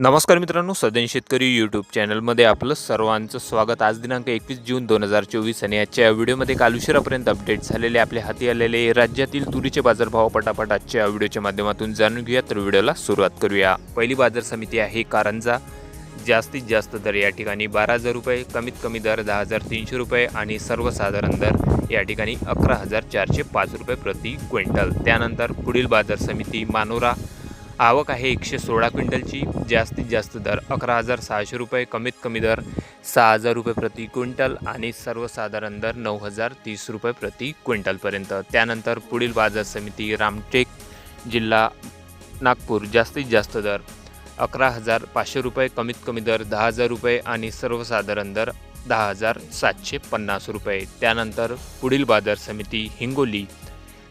नमस्कार मित्रांनो सदन शेतकरी यूट्यूब चॅनलमध्ये आपलं सर्वांचं स्वागत. आज दिनांक एकवीस जून दोन हजार चोवीस आणि आजच्या या व्हिडिओमध्ये काल उशिरापर्यंत अपडेट झालेले आपल्या हाती आलेले राज्यातील तुरीचे बाजारभाव पटापट आजच्या या व्हिडिओच्या माध्यमातून जाणून घेऊया. तर व्हिडिओला सुरुवात करूया. पहिली बाजार समिती आहे कारंजा. जास्तीत जास्त दर या ठिकाणी बारा हजार रुपये कमीत कमी दर दहा हजार तीनशे रुपये आणि सर्वसाधारण दर या ठिकाणी अकरा हजार चारशे पाच रुपये प्रति क्विंटल. त्यानंतर पुढील बाजार समिती मानोरा आवक आहे एकशे सोळा क्विंटलची. जास्तीत जास्त दर अकरा हजार सहाशे रुपये कमीत कमी दर सहा हजार रुपये प्रति क्विंटल आणि सर्वसाधारण दर नऊ हजार तीस रुपये प्रति क्विंटलपर्यंत. त्यानंतर पुढील बाजार समिती रामटेक जिल्हा नागपूर जास्तीत जास्त दर अकरा हजार पाचशे रुपये कमीत कमी दर दहा हजार रुपये आणि सर्वसाधारण दर दहा हजार सातशे पन्नास रुपये. त्यानंतर पुढील बाजार समिती हिंगोली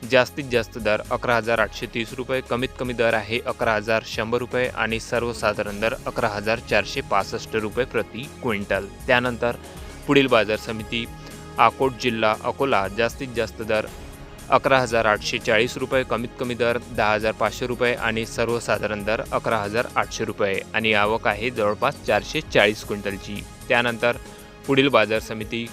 जास्तीत जास्त दर अकरा हजार आठशे तीस रुपये कमीत कमी दर आहे अकरा हजार शंभर रुपये आणि सर्वसाधारण दर अकरा हजार चारशे पासष्ट रुपये प्रति क्विंटल. त्यानंतर पुढील बाजार समिती आकोट जिल्हा अकोला जास्तीत जास्त दर अकरा हजार आठशे चाळीस रुपये कमीत कमी दर दहा हजार पाचशे रुपये आणि सर्वसाधारण दर अकरा हजार आठशे रुपये. आणि आवक आहे जवळपास चारशे चाळीस क्विंटलची. त्यानंतर पुढील बाजार समिती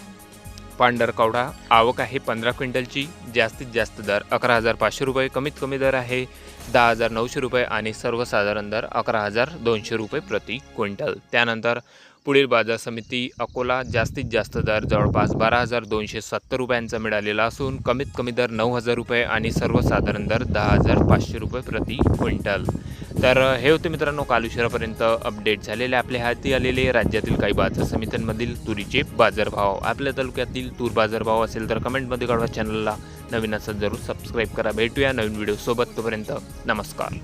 पांढरकवडा आवक आहे पंधरा क्विंटलची जास्तीत जास्त दर अकरा हजार पाचशे रुपये कमीत कमी दर आहे दहा हजार नऊशे रुपये आणि सर्वसाधारण दर अकरा हजार दोनशे रुपये प्रति क्विंटल. त्यानंतर पुढील बाजार समिती अकोला जास्तीत जास्त दर जवळपास बारा हजार दोनशे सत्तर रुपयांचा मिळालेला असून कमीत कमी दर नऊ हजार रुपये आणि सर्वसाधारण दर दहा हजार पाचशे रुपये प्रति क्विंटल. तर हे होते मित्रांनो काल उशिरापर्यंत अपडेट झालेले आपल्या हाती आलेले राज्यातील काही बाजार समित्यांमधील तुरीचे बाजारभाव. आपल्या तालुक्यातील तूर बाजारभाव असेल तर कमेंटमध्ये कळवा. चॅनलला नवीन असेल जरूर सबस्क्राईब करा. भेटूया नवीन व्हिडिओसोबत तोपर्यंत नमस्कार.